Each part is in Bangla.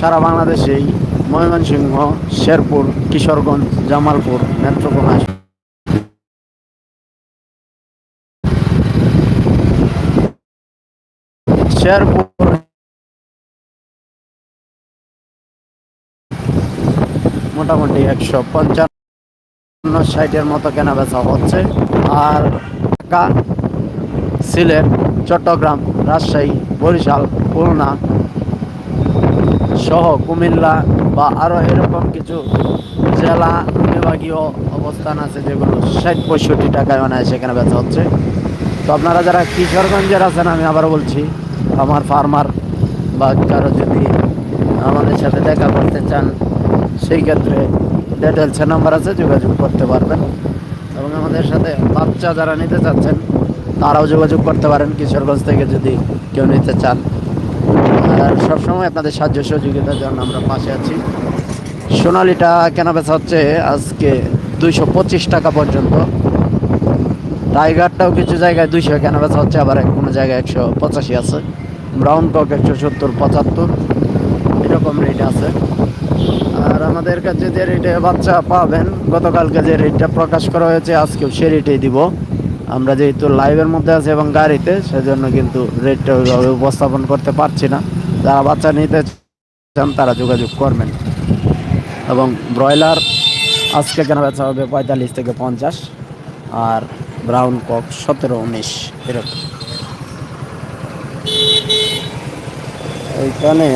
সারা বাংলাদেশেই ময়মনসিংহ, শেরপুর, কিশোরগঞ্জ, জামালপুর, নেত্রকোনা শেরপুর মোটামুটি একশো পঞ্চান্ন ষাটের মতো কেনা বেচা হচ্ছে। আর ঢাকা, সিলেট, চট্টগ্রাম, রাজশাহী, বরিশাল, খুলনা সহ কুমিল্লা বা আরও এরকম কিছু জেলা বিভাগীয় অবস্থান আছে যেগুলো ষাট পঁয়ষট্টি টাকায় মানে সেখানে বেচা হচ্ছে। তো আপনারা যারা কিশোরগঞ্জের আছেন, আমি আবার বলছি, আমার ফার্মার বা কারও যদি আমাদের সাথে দেখা করতে চান, সেই ক্ষেত্রে ডিটেলসের নাম্বার আছে, যোগাযোগ করতে পারবেন। এবং আমাদের সাথে বাচ্চা যারা নিতে চাচ্ছেন, তারাও যোগাযোগ করতে পারেন। কিশোরগঞ্জ থেকে যদি কেউ নিতে চান আর সবসময় আপনাদের সাহায্য সহযোগিতার জন্য আমরা পাশে আছি। সোনালিটা কেনা বেচা হচ্ছে আজকে দুইশো পঁচিশ টাকা পর্যন্ত। টাইগারটাও কিছু জায়গায় দুইশো কেনা বেচা হচ্ছে, আবার কোনো জায়গায় একশো পঁচাশি আছে। ব্রাউন কক একশো সত্তর পঁচাত্তর। এরকম রেট আছে। আর আমাদের কাছে যে রেটে বাচ্চা পাবেন, গতকালকে যে রেটটা প্রকাশ করা হয়েছে, আজকেও সে রেটেই দিব। আমরা যেহেতু লাইভের মধ্যে আছি এবং গাড়িতে, সেজন্য কিন্তু রেটটা ওইভাবে উপস্থাপন করতে পারছি না। যারা বাচ্চা নিতে চান, তারা যোগাযোগ করবেন। এবং ব্রয়লার আজকে কেনা বেচা হবে পঁয়তাল্লিশ থেকে পঞ্চাশ, আর ব্রাউন কক সতেরো, উনিশ, এরকম। এইখানে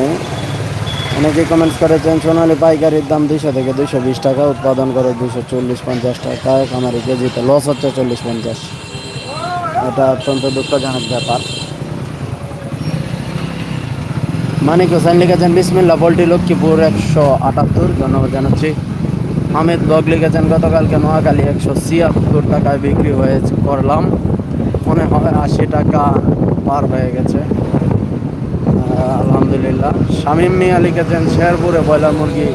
অনেকে কমেন্টস করেছেন, সোনালী পাইকারির দাম দুইশো থেকে দুইশো বিশ টাকা, উৎপাদন করে দুশো চল্লিশ পঞ্চাশ টাকা। খামারি কেজিতে লস হচ্ছে চল্লিশ পঞ্চাশ। এটা অত্যন্ত দুঃখজনক ব্যাপার। মানিক হোসেন লিখেছেন বিসমিল্লা পোল্ট্রি লক্ষ্মীপুর একশো আটাত্তর। ধন্যবাদ জানাচ্ছি। হামিদ বগ লিখেছেন, গতকালকে নোয়াখালী একশো ছিয়াত্তর টাকায় বিক্রি হয়ে করলাম। মনে হয় আশি টাকা পার হয়ে গেছে। আলহামদুলিল্লাহ। শামীম মিয়া লিখেছেন, শেরপুরে ব্রয়লার মুরগি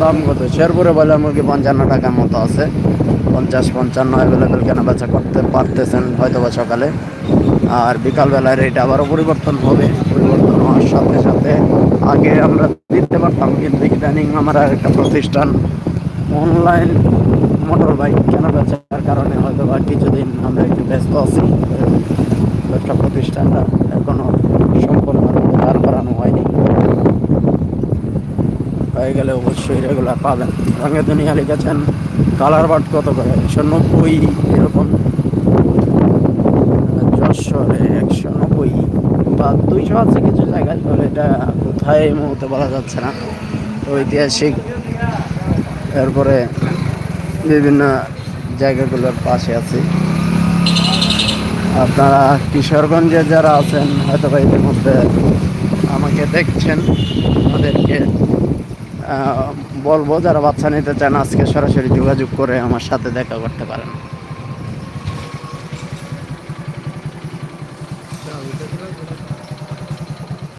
দাম কত? শেরপুরে ব্রয়লার মুরগি পঞ্চান্ন টাকার মতো আছে। পঞ্চাশ, পঞ্চান্ন অ্যাভেলেবেল কেনাবেচা করতে পারতেছেন হয়তো বা সকালে। আর বিকালবেলায় রেট আবারও পরিবর্তন হবে। পরিবর্তন সাথে সাথে আগে আমরা দিতে পারতাম, কিন্তু ইদানিং আমার একটা প্রতিষ্ঠান অনলাইন মোটর বাইক কেনা বেচার কারণে হয়তো বা কিছুদিন আমরা একটু ব্যস্ত আছি। ব্যবসা প্রতিষ্ঠানটা এখনও সম্পূর্ণভাবে দাঁড় করানো হয়নি। হয়ে গেলে অবশ্যই রেগুলার পাবেন। রঙে দুনিয়া লিখেছেন কালার বাট কত করে? একশো নব্বই এরকম। একশো বা আছে কিছু জায়গায় তবে এটা কোথায় এই মুহূর্তে বলা যাচ্ছে না। ঐতিহাসিক, এরপরে বিভিন্ন জায়গাগুলোর পাশে আছে। আপনারা কিশোরগঞ্জে যারা আছেন হয়তো বা এদের মধ্যে আমাকে দেখছেন আমাদেরকে বলব, যারা বাচ্চা নিতে চান, আজকে সরাসরি যোগাযোগ করে আমার সাথে দেখা করতে পারেন।